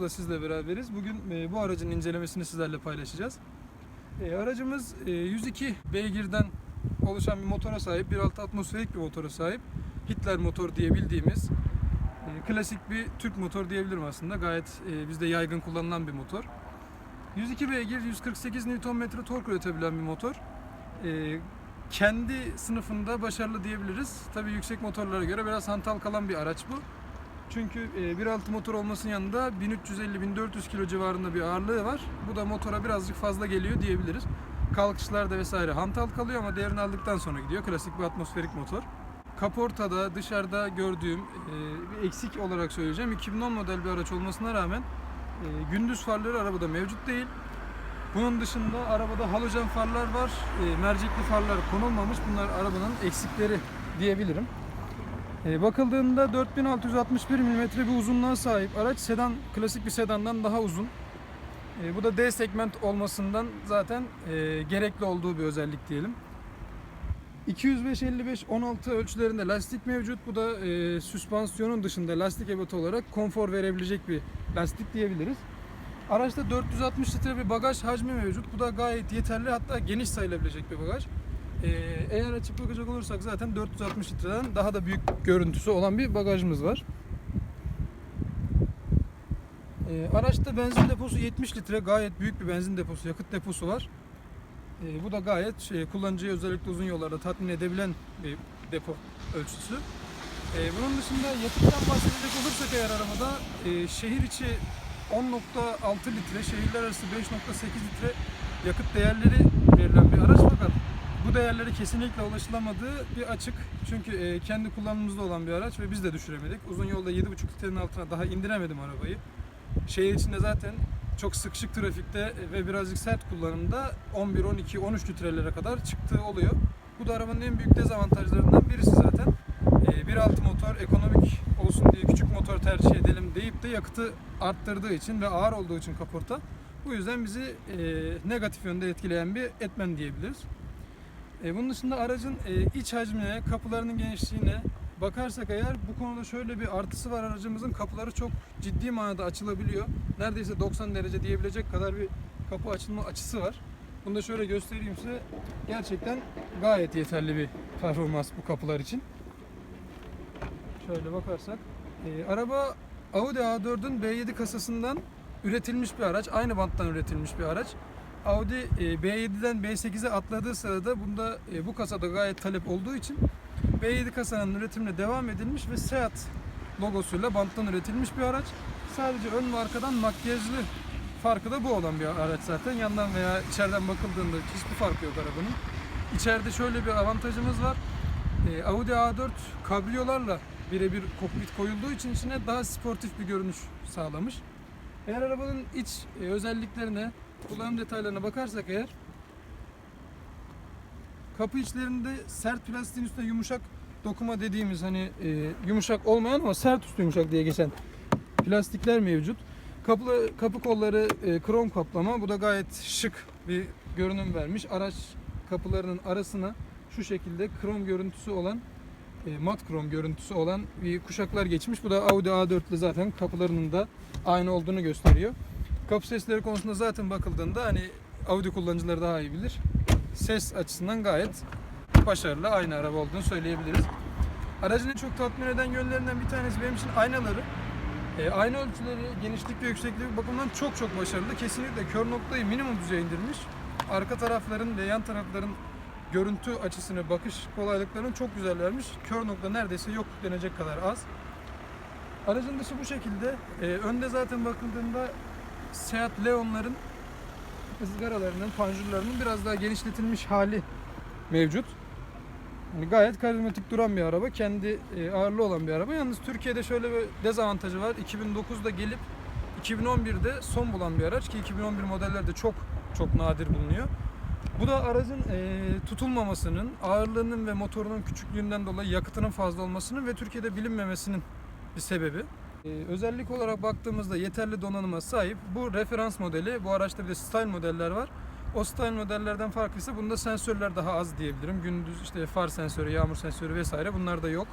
Aracımızla sizle beraberiz. Bugün e, bu aracın incelemesini sizlerle paylaşacağız. E, aracımız e, 102 beygirden oluşan bir motora sahip, 1.6 atmosferik bir motora sahip. Hitler motor diye bildiğimiz e, klasik bir Türk motor diyebilirim aslında. Gayet e, bizde yaygın kullanılan bir motor. 102 beygir, 148 Nm tork üretebilen bir motor. E, kendi sınıfında başarılı diyebiliriz. Tabii yüksek motorlara göre biraz hantal kalan bir araç bu. Çünkü e, 1.6 motor olmasının yanında 1350-1400 kilo civarında bir ağırlığı var. Bu da motora birazcık fazla geliyor diyebiliriz. Kalkışlarda vesaire hantal kalıyor ama değerini aldıktan sonra gidiyor. Klasik bir atmosferik motor. Kaportada dışarıda gördüğüm e, eksik olarak söyleyeceğim. 2010 model bir araç olmasına rağmen e, gündüz farları arabada mevcut değil. Bunun dışında arabada halojen farlar var. E, mercekli farlar konulmamış. Bunlar arabanın eksikleri diyebilirim. E, bakıldığında 4661 mm bir uzunluğa sahip araç sedan klasik bir sedandan daha uzun. E, bu da D segment olmasından zaten e, gerekli olduğu bir özellik diyelim. 205 55 16 ölçülerinde lastik mevcut. Bu da e, süspansiyonun dışında lastik ebatı olarak konfor verebilecek bir lastik diyebiliriz. Araçta 460 litre bir bagaj hacmi mevcut. Bu da gayet yeterli hatta geniş sayılabilecek bir bagaj. Ee, eğer açıp bakacak olursak zaten 460 litreden daha da büyük görüntüsü olan bir bagajımız var. Ee, araçta benzin deposu 70 litre gayet büyük bir benzin deposu, yakıt deposu var. Ee, bu da gayet şey, kullanıcıyı özellikle uzun yollarda tatmin edebilen bir depo ölçüsü. Ee, bunun dışında yakıttan bahsedecek olursak eğer arabada e, şehir içi 10.6 litre, şehirler arası 5.8 litre yakıt değerleri verilen bir araç fakat bu değerlere kesinlikle ulaşılamadığı bir açık. Çünkü e, kendi kullanımımızda olan bir araç ve biz de düşüremedik. Uzun yolda 7.5 litrenin altına daha indiremedim arabayı. Şehir içinde zaten çok sıkışık trafikte ve birazcık sert kullanımda 11, 12, 13 litrelere kadar çıktığı oluyor. Bu da arabanın en büyük dezavantajlarından birisi zaten. E, 1.6 motor ekonomik olsun diye küçük motor tercih edelim deyip de yakıtı arttırdığı için ve ağır olduğu için kaporta bu yüzden bizi e, negatif yönde etkileyen bir etmen diyebiliriz. E, bunun dışında aracın e, iç hacmine, kapılarının genişliğine bakarsak eğer bu konuda şöyle bir artısı var aracımızın kapıları çok ciddi manada açılabiliyor. Neredeyse 90 derece diyebilecek kadar bir kapı açılma açısı var. Bunu da şöyle göstereyim size. Gerçekten gayet yeterli bir performans bu kapılar için. Şöyle bakarsak. e, araba Audi A4'ün B7 kasasından üretilmiş bir araç. Aynı banttan üretilmiş bir araç. Audi e, B7'den B8'e atladığı sırada bunda e, bu kasada gayet talep olduğu için B7 kasanın üretimine devam edilmiş ve Seat logosuyla banttan üretilmiş bir araç. Sadece ön ve arkadan makyajlı farkı da bu olan bir araç zaten. Yandan veya içeriden bakıldığında hiçbir farkı yok arabanın. İçeride şöyle bir avantajımız var. E, Audi A4 kabriyolarla birebir kokpit koyulduğu için içine daha sportif bir görünüş sağlamış. Eğer arabanın iç özelliklerine, kullanım detaylarına bakarsak eğer kapı içlerinde sert plastiğin üstüne yumuşak dokuma dediğimiz hani e, yumuşak olmayan ama sert üstü yumuşak diye geçen plastikler mevcut. Kapı, kapı kolları e, krom kaplama. Bu da gayet şık bir görünüm vermiş. Araç kapılarının arasına şu şekilde krom görüntüsü olan e, mat krom görüntüsü olan bir kuşaklar geçmiş. Bu da Audi A4'lü zaten kapılarının da aynı olduğunu gösteriyor. Kapı sesleri konusunda zaten bakıldığında hani Audi kullanıcıları daha iyi bilir. Ses açısından gayet başarılı aynı araba olduğunu söyleyebiliriz. Aracın en çok tatmin eden yönlerinden bir tanesi benim için aynaları. E, ayna ölçüleri, genişlik ve yükseklik bakımından çok çok başarılı. Kesinlikle kör noktayı minimum düzeye indirmiş. Arka tarafların ve yan tarafların görüntü açısını, bakış kolaylıklarını çok güzel vermiş. Kör nokta neredeyse yok denecek kadar az. Aracın dışı bu şekilde. Ee, önde zaten bakıldığında Seat Leon'ların ızgaralarının, panjurlarının biraz daha genişletilmiş hali mevcut. Yani gayet karizmatik duran bir araba. Kendi e, ağırlığı olan bir araba. Yalnız Türkiye'de şöyle bir dezavantajı var. 2009'da gelip 2011'de son bulan bir araç ki 2011 modellerde çok çok nadir bulunuyor. Bu da aracın e, tutulmamasının, ağırlığının ve motorunun küçüklüğünden dolayı yakıtının fazla olmasının ve Türkiye'de bilinmemesinin bir sebebi. E, özellik olarak baktığımızda yeterli donanıma sahip. Bu referans modeli. Bu araçta bir de style modeller var. O style modellerden farkı ise bunda sensörler daha az diyebilirim. Gündüz işte far sensörü, yağmur sensörü vesaire bunlar da yok.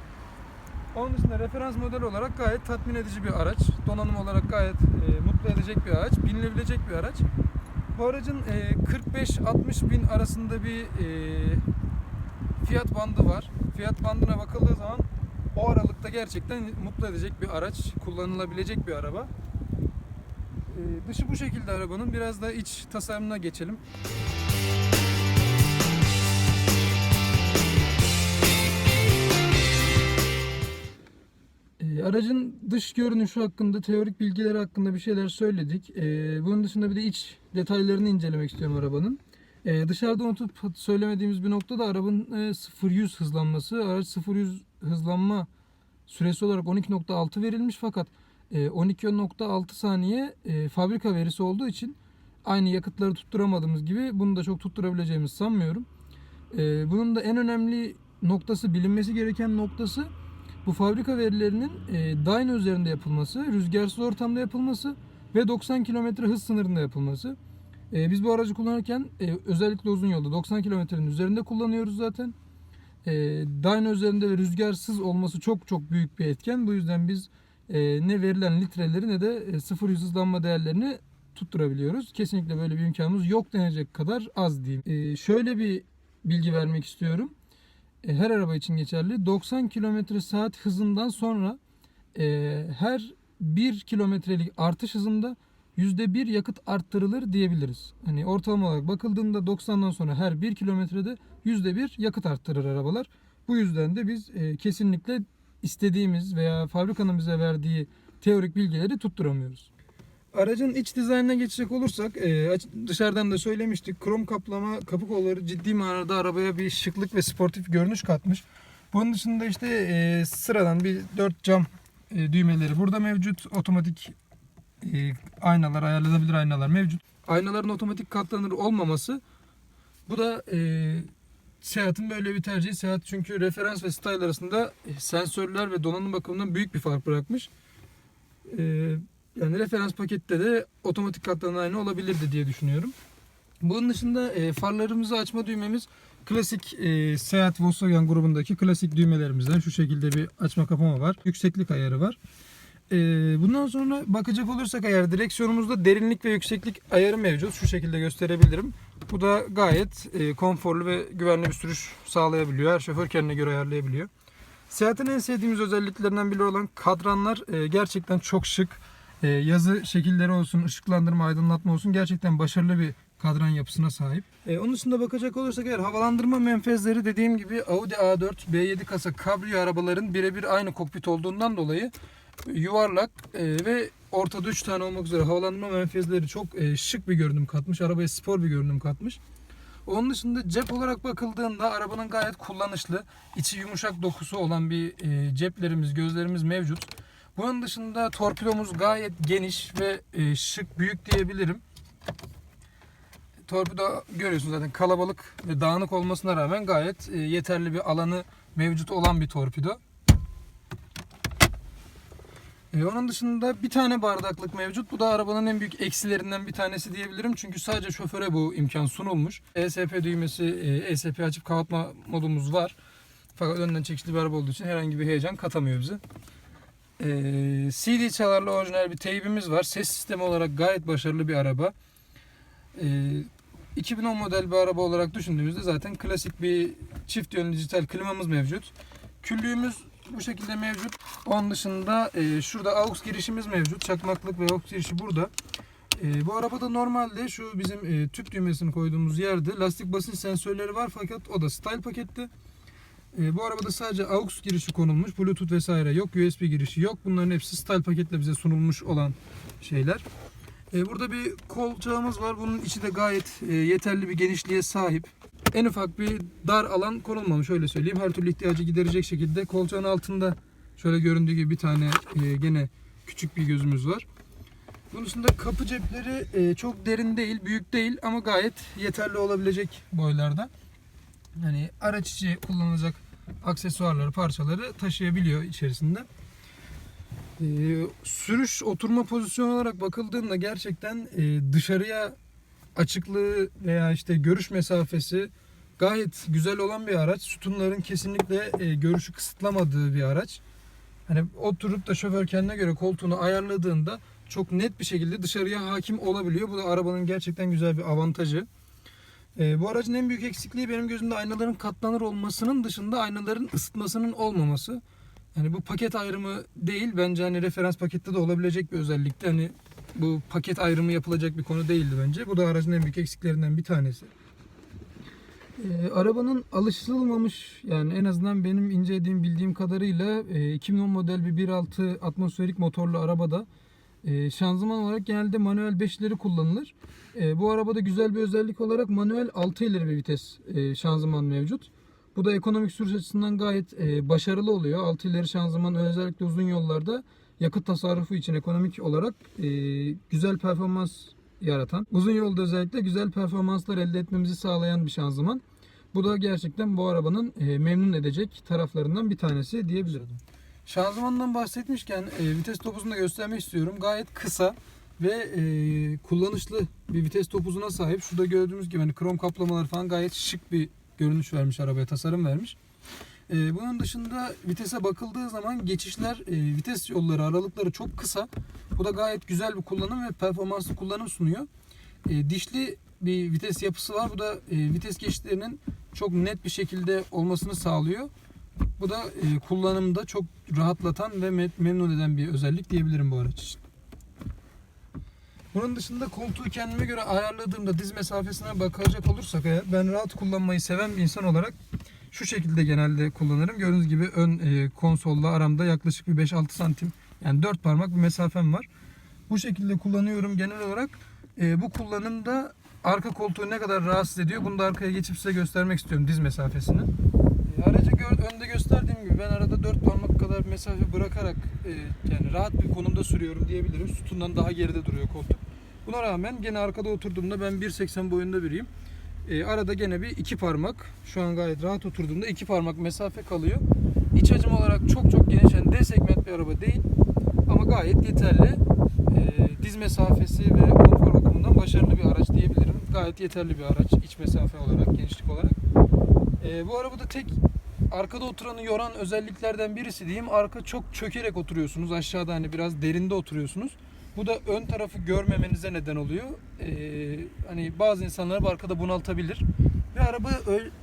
Onun dışında referans model olarak gayet tatmin edici bir araç. Donanım olarak gayet e, mutlu edecek bir araç. Binilebilecek bir araç. Bu aracın e, 45-60 bin arasında bir e, fiyat bandı var. Fiyat bandına bakıldığı zaman o aralıkta gerçekten mutlu edecek bir araç. Kullanılabilecek bir araba. E, dışı bu şekilde arabanın. Biraz da iç tasarımına geçelim. E, aracın dış görünüşü hakkında, teorik bilgileri hakkında bir şeyler söyledik. E, bunun dışında bir de iç detaylarını incelemek istiyorum arabanın. E, dışarıda unutup söylemediğimiz bir nokta da arabanın e, 0-100 hızlanması. Araç 0-100 hızlanma süresi olarak 12.6 verilmiş fakat e, 12.6 saniye e, fabrika verisi olduğu için aynı yakıtları tutturamadığımız gibi bunu da çok tutturabileceğimizi sanmıyorum. E, bunun da en önemli noktası bilinmesi gereken noktası bu fabrika verilerinin e, dyno üzerinde yapılması, rüzgarsız ortamda yapılması ve 90 km hız sınırında yapılması. E, biz bu aracı kullanırken e, özellikle uzun yolda 90 kilometrenin üzerinde kullanıyoruz zaten. E, dyno üzerinde ve rüzgarsız olması çok çok büyük bir etken. Bu yüzden biz e, ne verilen litreleri ne de e, sıfır hızlanma değerlerini tutturabiliyoruz. Kesinlikle böyle bir imkanımız yok denecek kadar az diyeyim. E, şöyle bir bilgi vermek istiyorum. E, her araba için geçerli. 90 km saat hızından sonra e, her 1 kilometrelik artış hızında %1 yakıt arttırılır diyebiliriz. Hani ortalama olarak bakıldığında 90'dan sonra her 1 kilometrede %1 yakıt arttırır arabalar. Bu yüzden de biz e, kesinlikle istediğimiz veya fabrikanın bize verdiği teorik bilgileri tutturamıyoruz. Aracın iç dizaynına geçecek olursak e, dışarıdan da söylemiştik. Krom kaplama kapı kolları ciddi manada arabaya bir şıklık ve sportif görünüş katmış. Bunun dışında işte e, sıradan bir 4 cam e, düğmeleri burada mevcut. Otomatik e, aynalar, ayarlanabilir aynalar mevcut. Aynaların otomatik katlanır olmaması bu da e, Seat'ın böyle bir tercihi. Seat çünkü referans ve style arasında e, sensörler ve donanım bakımından büyük bir fark bırakmış. E, yani referans pakette de otomatik katlanan ayna olabilirdi diye düşünüyorum. Bunun dışında e, farlarımızı açma düğmemiz klasik e, Seat Volkswagen grubundaki klasik düğmelerimizden şu şekilde bir açma kapama var. Yükseklik ayarı var. E, bundan sonra bakacak olursak eğer direksiyonumuzda derinlik ve yükseklik ayarı mevcut. Şu şekilde gösterebilirim. Bu da gayet e, konforlu ve güvenli bir sürüş sağlayabiliyor. Her şoför kendine göre ayarlayabiliyor. Seat'in en sevdiğimiz özelliklerinden biri olan kadranlar e, gerçekten çok şık. E, yazı şekilleri olsun, ışıklandırma, aydınlatma olsun gerçekten başarılı bir kadran yapısına sahip. E, onun dışında bakacak olursak eğer havalandırma menfezleri dediğim gibi Audi A4, B7 kasa kabrio arabaların birebir aynı kokpit olduğundan dolayı yuvarlak e, ve ortada 3 tane olmak üzere havalandırma menfezleri çok e, şık bir görünüm katmış. Arabaya spor bir görünüm katmış. Onun dışında cep olarak bakıldığında arabanın gayet kullanışlı, içi yumuşak dokusu olan bir e, ceplerimiz, gözlerimiz mevcut. Bunun dışında torpidomuz gayet geniş ve e, şık, büyük diyebilirim. Torpido görüyorsunuz zaten kalabalık ve dağınık olmasına rağmen gayet e, yeterli bir alanı mevcut olan bir torpido. E, onun dışında bir tane bardaklık mevcut. Bu da arabanın en büyük eksilerinden bir tanesi diyebilirim. Çünkü sadece şoföre bu imkan sunulmuş. ESP düğmesi, e, ESP açıp kapatma modumuz var. Fakat önden çekişli bir araba olduğu için herhangi bir heyecan katamıyor bize. E, CD çalarlı orijinal bir teybimiz var. Ses sistemi olarak gayet başarılı bir araba. E, 2010 model bir araba olarak düşündüğümüzde zaten klasik bir çift yönlü dijital klimamız mevcut. Küllüğümüz bu şekilde mevcut. Onun dışında e, şurada AUX girişimiz mevcut. Çakmaklık ve AUX girişi burada. E, bu arabada normalde şu bizim e, tüp düğmesini koyduğumuz yerde lastik basınç sensörleri var fakat o da style pakette. E, bu arabada sadece AUX girişi konulmuş. Bluetooth vesaire yok. USB girişi yok. Bunların hepsi style paketle bize sunulmuş olan şeyler. E, burada bir kolçağımız var. Bunun içi de gayet e, yeterli bir genişliğe sahip. En ufak bir dar alan konulmamış öyle söyleyeyim. Her türlü ihtiyacı giderecek şekilde kolçağın altında şöyle göründüğü gibi bir tane e, gene küçük bir gözümüz var. Bunun dışında kapı cepleri e, çok derin değil, büyük değil ama gayet yeterli olabilecek boylarda. Hani araç içi kullanılacak aksesuarları, parçaları taşıyabiliyor içerisinde. Ee, sürüş oturma pozisyonu olarak bakıldığında gerçekten e, dışarıya açıklığı veya işte görüş mesafesi gayet güzel olan bir araç. Sütunların kesinlikle e, görüşü kısıtlamadığı bir araç. Hani oturup da şoför kendine göre koltuğunu ayarladığında çok net bir şekilde dışarıya hakim olabiliyor. Bu da arabanın gerçekten güzel bir avantajı. Ee, bu aracın en büyük eksikliği benim gözümde aynaların katlanır olmasının dışında aynaların ısıtmasının olmaması. Yani bu paket ayrımı değil bence hani referans pakette de olabilecek bir özellikti. Hani bu paket ayrımı yapılacak bir konu değildi bence. Bu da aracın en büyük eksiklerinden bir tanesi. Ee, arabanın alışılmamış yani en azından benim incelediğim bildiğim kadarıyla e, 2010 model bir 1.6 atmosferik motorlu arabada e, şanzıman olarak genelde manuel 5'leri kullanılır. E, bu arabada güzel bir özellik olarak manuel 6 ileri bir vites e, şanzıman mevcut. Bu da ekonomik sürüş açısından gayet e, başarılı oluyor. 6 ileri şanzıman özellikle uzun yollarda yakıt tasarrufu için ekonomik olarak e, güzel performans yaratan, uzun yolda özellikle güzel performanslar elde etmemizi sağlayan bir şanzıman. Bu da gerçekten bu arabanın e, memnun edecek taraflarından bir tanesi diyebilirim. Şanzımandan bahsetmişken e, vites topuzunu da göstermek istiyorum. Gayet kısa ve e, kullanışlı bir vites topuzuna sahip. Şurada gördüğümüz gibi hani krom kaplamalar falan gayet şık bir görünüş vermiş arabaya, tasarım vermiş. E, bunun dışında vitese bakıldığı zaman geçişler, e, vites yolları, aralıkları çok kısa. Bu da gayet güzel bir kullanım ve performanslı kullanım sunuyor. E, dişli bir vites yapısı var. Bu da e, vites geçişlerinin çok net bir şekilde olmasını sağlıyor. Bu da e, kullanımda çok rahatlatan ve me- memnun eden bir özellik diyebilirim bu araç için. Bunun dışında koltuğu kendime göre ayarladığımda diz mesafesine bakacak olursak eğer ben rahat kullanmayı seven bir insan olarak şu şekilde genelde kullanırım. Gördüğünüz gibi ön e, konsolla aramda yaklaşık bir 5-6 santim yani 4 parmak bir mesafem var. Bu şekilde kullanıyorum genel olarak. E, bu kullanımda arka koltuğu ne kadar rahatsız ediyor bunu da arkaya geçip size göstermek istiyorum diz mesafesini. E, aracı gör, önde gösterdiğim gibi ben arada 4 parmak kadar mesafe bırakarak e, yani rahat bir konumda sürüyorum diyebilirim. Sütundan daha geride duruyor koltuk. Buna rağmen gene arkada oturduğumda ben 1.80 boyunda biriyim. E, arada gene bir iki parmak şu an gayet rahat oturduğumda iki parmak mesafe kalıyor. İç hacim olarak çok çok geniş yani D segment bir araba değil ama gayet yeterli. E, diz mesafesi ve konfor bakımından başarılı bir araç diyebilirim. Gayet yeterli bir araç iç mesafe olarak, genişlik olarak. E, bu arabada tek arkada oturanı yoran özelliklerden birisi diyeyim. Arka çok çökerek oturuyorsunuz. Aşağıda hani biraz derinde oturuyorsunuz. Bu da ön tarafı görmemenize neden oluyor. Ee, hani bazı insanları arkada bunaltabilir. Ve araba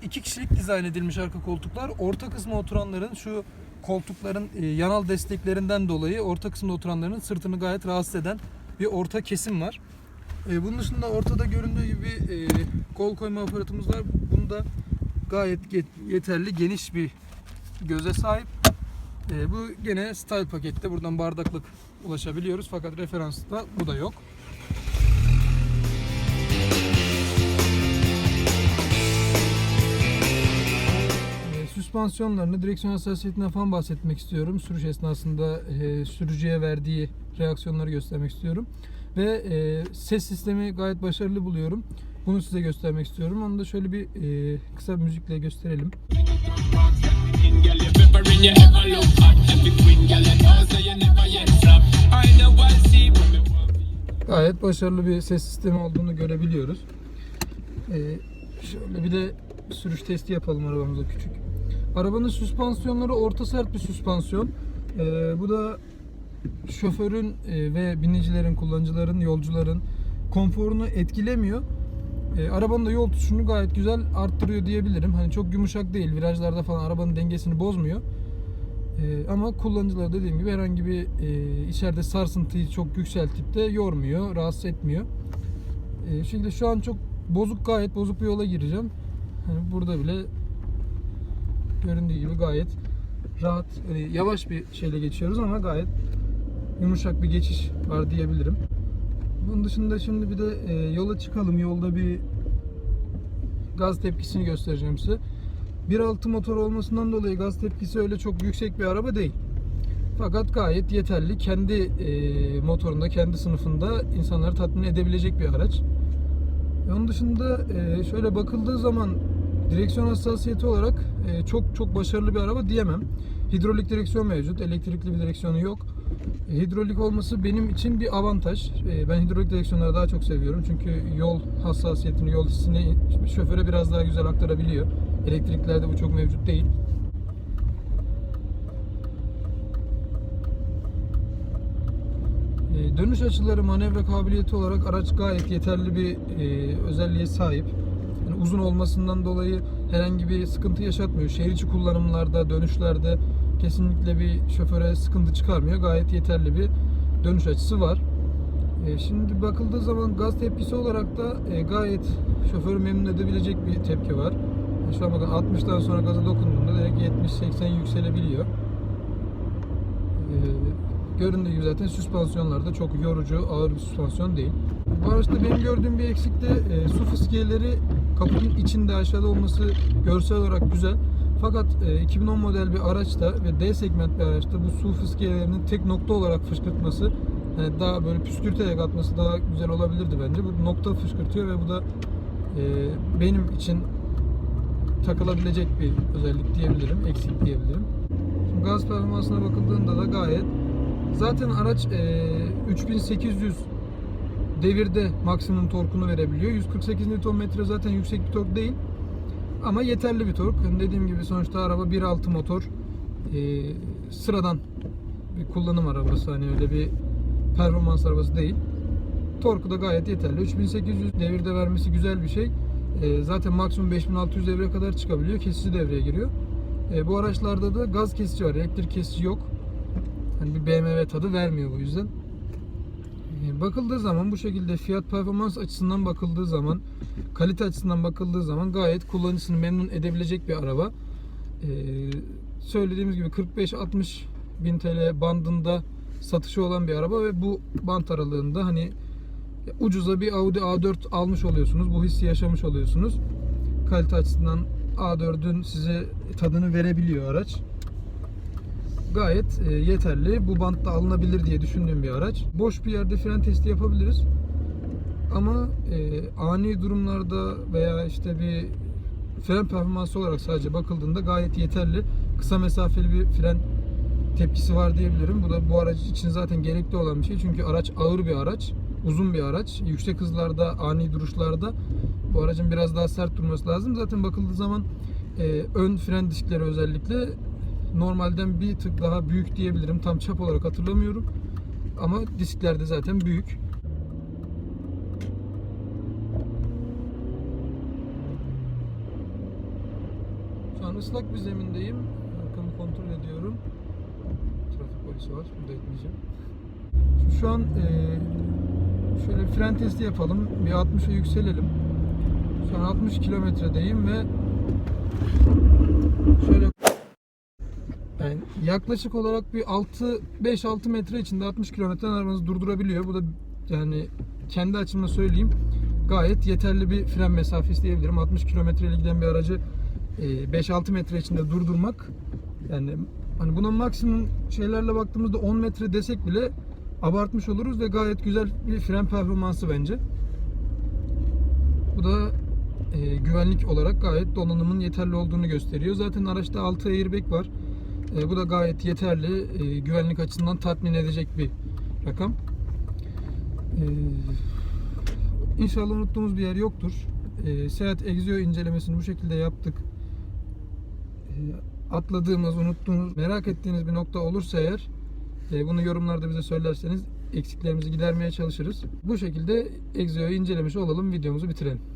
iki kişilik dizayn edilmiş arka koltuklar. Orta kısma oturanların şu koltukların e, yanal desteklerinden dolayı orta kısımda oturanların sırtını gayet rahatsız eden bir orta kesim var. E, bunun dışında ortada göründüğü gibi e, kol koyma aparatımız var. Bunda gayet yeterli geniş bir göze sahip. E, bu gene style pakette buradan bardaklık ulaşabiliyoruz fakat referansta bu da yok. E, süspansiyonlarını, direksiyon hassasiyetinden falan bahsetmek istiyorum. Sürüş esnasında e, sürücüye verdiği reaksiyonları göstermek istiyorum. Ve e, ses sistemi gayet başarılı buluyorum. Bunu size göstermek istiyorum. Onu da şöyle bir e, kısa bir müzikle gösterelim. Gayet başarılı bir ses sistemi olduğunu görebiliyoruz. Ee, şöyle bir de sürüş testi yapalım arabamıza küçük. Arabanın süspansiyonları orta sert bir süspansiyon. Ee, bu da şoförün e, ve binicilerin, kullanıcıların, yolcuların konforunu etkilemiyor. Ee, arabanın da yol tutuşunu gayet güzel arttırıyor diyebilirim. Hani çok yumuşak değil, virajlarda falan arabanın dengesini bozmuyor. Ee, ama kullanıcılar dediğim gibi herhangi bir e, içeride sarsıntıyı çok yükseltip de yormuyor, rahatsız etmiyor. E, şimdi şu an çok bozuk gayet bozuk bir yola gireceğim. Hani burada bile göründüğü gibi gayet rahat, hani yavaş bir şeyle geçiyoruz ama gayet yumuşak bir geçiş var diyebilirim. Bunun dışında şimdi bir de e, yola çıkalım. Yolda bir gaz tepkisini göstereceğim size. 1.6 motor olmasından dolayı gaz tepkisi öyle çok yüksek bir araba değil. Fakat gayet yeterli. Kendi e, motorunda, kendi sınıfında insanları tatmin edebilecek bir araç. E, Onun dışında e, şöyle bakıldığı zaman direksiyon hassasiyeti olarak e, çok çok başarılı bir araba diyemem. Hidrolik direksiyon mevcut, elektrikli bir direksiyonu yok. E, Hidrolik olması benim için bir avantaj. E, Ben hidrolik direksiyonları daha çok seviyorum çünkü yol hassasiyetini, yol hissini şoföre biraz daha güzel aktarabiliyor. Elektriklerde bu çok mevcut değil. E, dönüş açıları, manevra kabiliyeti olarak araç gayet yeterli bir e, özelliğe sahip. Yani uzun olmasından dolayı herhangi bir sıkıntı yaşatmıyor. Şehir içi kullanımlarda, dönüşlerde kesinlikle bir şoföre sıkıntı çıkarmıyor. Gayet yeterli bir dönüş açısı var. E, şimdi bakıldığı zaman gaz tepkisi olarak da e, gayet şoförü memnun edebilecek bir tepki var. An bakın 60'tan sonra gaza dokunduğunda direkt 70-80 yükselebiliyor. E, göründüğü gibi zaten süspansiyonlarda çok yorucu, ağır bir süspansiyon değil. Bu araçta benim gördüğüm bir eksik de e, su fıskiyeleri kaputun içinde aşağıda olması görsel olarak güzel. Fakat e, 2010 model bir araçta ve D segment bir araçta bu su fıskiyelerinin tek nokta olarak fışkırtması yani daha böyle püskürterek atması daha güzel olabilirdi bence. Bu nokta fışkırtıyor ve bu da e, benim için takılabilecek bir özellik diyebilirim, eksik diyebilirim. Şimdi gaz performansına bakıldığında da gayet zaten araç e, 3800 devirde maksimum torkunu verebiliyor. 148 Nm zaten yüksek bir tork değil. Ama yeterli bir tork. Hani dediğim gibi sonuçta araba 1.6 motor. E, sıradan bir kullanım arabası. Hani öyle bir performans arabası değil. Torku da gayet yeterli. 3800 devirde vermesi güzel bir şey. E, zaten maksimum 5600 devre kadar çıkabiliyor. Kesici devreye giriyor. E, bu araçlarda da gaz kesici var. Elektrik kesici yok. Hani bir BMW tadı vermiyor bu yüzden. E, Bakıldığı zaman bu şekilde fiyat performans açısından bakıldığı zaman kalite açısından bakıldığı zaman gayet kullanıcısını memnun edebilecek bir araba. Söylediğimiz gibi 45-60 bin TL bandında satışı olan bir araba ve bu bant aralığında hani ucuza bir Audi A4 almış oluyorsunuz. Bu hissi yaşamış oluyorsunuz. Kalite açısından A4'ün size tadını verebiliyor araç gayet e, yeterli. Bu bantta alınabilir diye düşündüğüm bir araç. Boş bir yerde fren testi yapabiliriz. Ama e, ani durumlarda veya işte bir fren performansı olarak sadece bakıldığında gayet yeterli. Kısa mesafeli bir fren tepkisi var diyebilirim. Bu da bu araç için zaten gerekli olan bir şey. Çünkü araç ağır bir araç, uzun bir araç. Yüksek hızlarda, ani duruşlarda bu aracın biraz daha sert durması lazım. Zaten bakıldığı zaman e, ön fren diskleri özellikle normalden bir tık daha büyük diyebilirim. Tam çap olarak hatırlamıyorum. Ama diskler de zaten büyük. Şu an ıslak bir zemindeyim. Arkamı kontrol ediyorum. Trafik polisi var. Burada etmeyeceğim. Şu an eee, şöyle fren testi yapalım. Bir 60'a yükselelim. Şu an 60 kilometredeyim ve şöyle yani yaklaşık olarak bir 6 5-6 metre içinde 60 kilometre arabanızı durdurabiliyor. Bu da yani kendi açımdan söyleyeyim gayet yeterli bir fren mesafesi diyebilirim. 60 kilometreyle giden bir aracı e, 5-6 metre içinde durdurmak yani hani buna maksimum şeylerle baktığımızda 10 metre desek bile abartmış oluruz ve gayet güzel bir fren performansı bence. Bu da e, güvenlik olarak gayet donanımın yeterli olduğunu gösteriyor. Zaten araçta 6 airbag var. E, bu da gayet yeterli. e, güvenlik açısından tatmin edecek bir rakam. E, inşallah unuttuğumuz bir yer yoktur. E, Seat Exio incelemesini bu şekilde yaptık. E, atladığımız, unuttuğumuz, merak ettiğiniz bir nokta olursa eğer bunu yorumlarda bize söylerseniz eksiklerimizi gidermeye çalışırız. Bu şekilde Exio'yu incelemiş olalım. Videomuzu bitirelim.